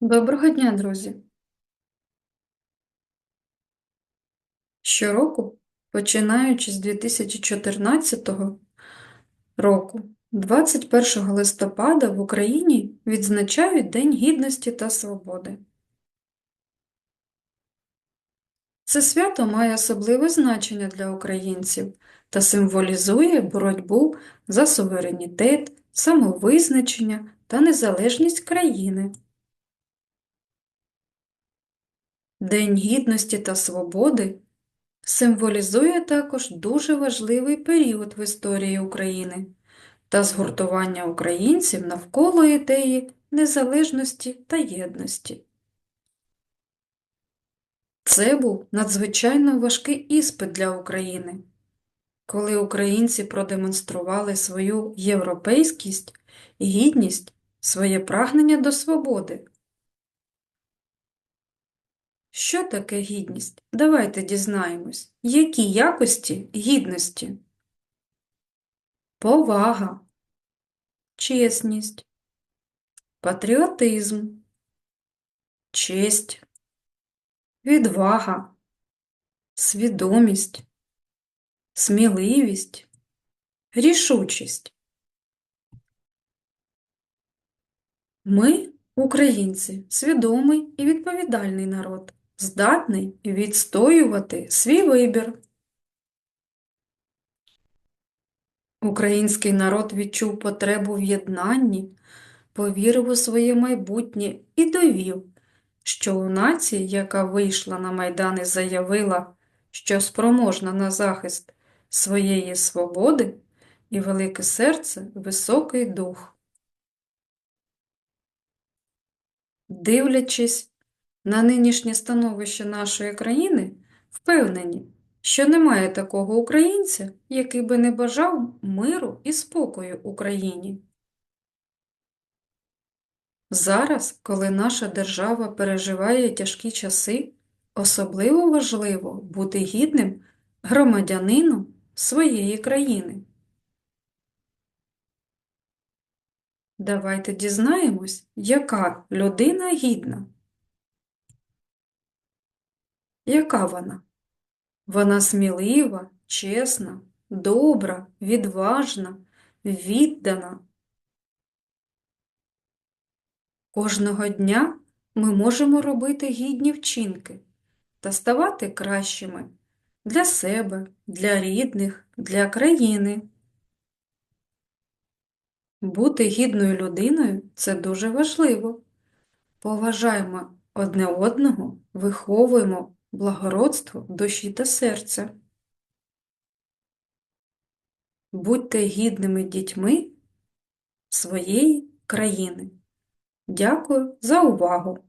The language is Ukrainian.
Доброго дня, друзі! Щороку, починаючи з 2014 року, 21 листопада в Україні відзначають День Гідності та Свободи. Це свято має особливе значення для українців та символізує боротьбу за суверенітет, самовизначення та незалежність країни. День Гідності та Свободи символізує також дуже важливий період в історії України та згуртування українців навколо ідеї незалежності та єдності. Це був надзвичайно важкий іспит для України, коли українці продемонстрували свою європейськість, гідність, своє прагнення до свободи. Що таке гідність? Давайте дізнаємось, які якості гідності? Повага, чесність, патріотизм, честь, відвага, свідомість, сміливість, рішучість. Ми, українці, свідомий і відповідальний народ, здатний відстоювати свій вибір. Український народ відчув потребу в єднанні, повірив у своє майбутнє і довів, що у нації, яка вийшла на Майдан і заявила, що спроможна на захист своєї свободи і велике серце, високий дух. Дивлячись на нинішнє становище нашої країни, впевнені, що немає такого українця, який би не бажав миру і спокою Україні. Зараз, коли наша держава переживає тяжкі часи, особливо важливо бути гідним громадянином своєї країни. Давайте дізнаємось, яка людина гідна. Яка вона? Вона смілива, чесна, добра, відважна, віддана. Кожного дня ми можемо робити гідні вчинки та ставати кращими для себе, для рідних, для країни. Бути гідною людиною це дуже важливо. Поважаємо одне одного, виховуємо благородство душі та серця. Будьте гідними дітьми своєї країни. Дякую за увагу!